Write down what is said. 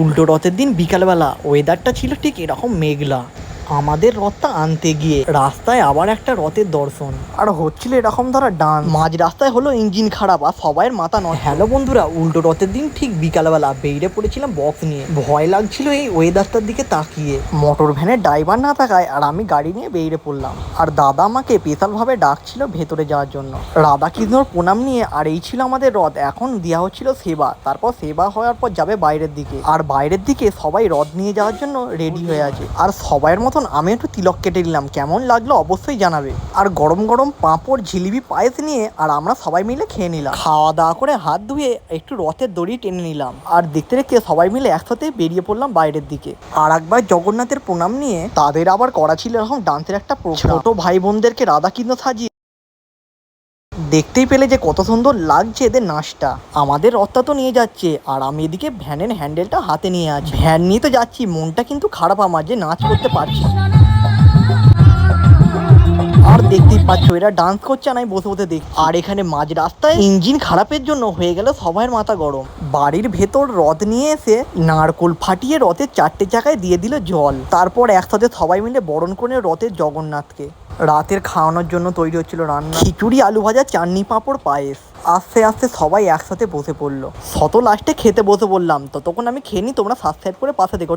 উল্টো রথের দিন বিকালবেলা ওয়েদারটা ছিল ঠিক এরকম মেঘলা। আমাদের রথটা আনতে গিয়ে রাস্তায় আবার একটা রথের দর্শন। আর হচ্ছিল এরকম ধরা ডান মাঝ রাস্তায় হলো ইঞ্জিন খারাপ আর সবাইয়ের মাথা নয় হ্যালো বন্ধুরা, উল্টো রথের দিন ঠিক বিকালবেলা বেরিয়ে পড়েছিলাম বক্স নিয়ে। ভয় লাগছিল এই ওয়েদারটার দিকে তাকিয়ে। মোটর ভ্যানের ড্রাইভার না থাকায় আর আমি গাড়ি নিয়ে বেরিয়ে পড়লাম। আর দাদা আমাকে স্পেশালভাবে ডাকছিল ভেতরে যাওয়ার জন্য। রাধাকৃষ্ণর প্রণাম নিয়ে আর এই ছিল আমাদের রথ। এখন দেওয়া হচ্ছিল সেবা। তারপর সেবা হওয়ার পর যাবে বাইরের দিকে। আর বাইরের দিকে সবাই রথ নিয়ে যাওয়ার জন্য রেডি হয়ে আছে। আর সবাইয়ের মতন আমি একটু তিলক কেটে নিলাম। কেমন লাগল অবশ্যই জানাবে। আর গরম গরম পাঁপড় ঝিলিপি পায়েস নিয়ে আর আমরা সবাই মিলে খেয়ে নিলাম। খাওয়া দাওয়া করে হাত ধুয়ে একটু রথের দড়ি টেনে নিলাম। আর দেখতে দেখতে সবাই মিলে একসাথে বেরিয়ে পড়লাম বাইরের দিকে। আর একবার জগন্নাথের প্রণাম নিয়ে তাদের আবার করা ছিল এরকম ডান্সের একটা ছোট ভাই বোনদেরকে রাধাকৃষ্ণ সাজিয়ে দেখতেই পেলে যে কত সুন্দর লাগছে এদের নাচটা। আমাদের রথটা তো নিয়ে যাচ্ছে, আর আমি এদিকে ভ্যানের হ্যান্ডেলটা হাতে নিয়ে আছি। ভ্যান নিয়ে তো যাচ্ছি, মনটা কিন্তু খারাপ আমার যে নাচ করতে পারছি পাচ্ছ এরা ডান্স করছে আর আমি বসে বসে দেখ আর এখানে মাঝ রাস্তায় ইঞ্জিন খারাপের জন্য হয়ে গেল সবার মাথা গরম। বাড়ির ভেতর রথ নিয়ে এসে নারকোল ফাটিয়ে রথের চারটে চাকায় দিয়ে দিল জল। তারপর একসাথে সবাই মিলে বরণ করে রথের জগন্নাথকে। রাতের খাওয়ানোর জন্য তৈরি হচ্ছিল রান্না। খিচুড়ি, আলু ভাজা, চাটনি, পাঁপড়, পায়েস। আস্তে আস্তে সবাই একসাথে বসে পড়ল। শত লাস্টে খেতে বসে বললাম, ততক্ষণ আমি খেয়ে নি, তোমরা সাবস্ক্রাইব করে পাশে দেখো।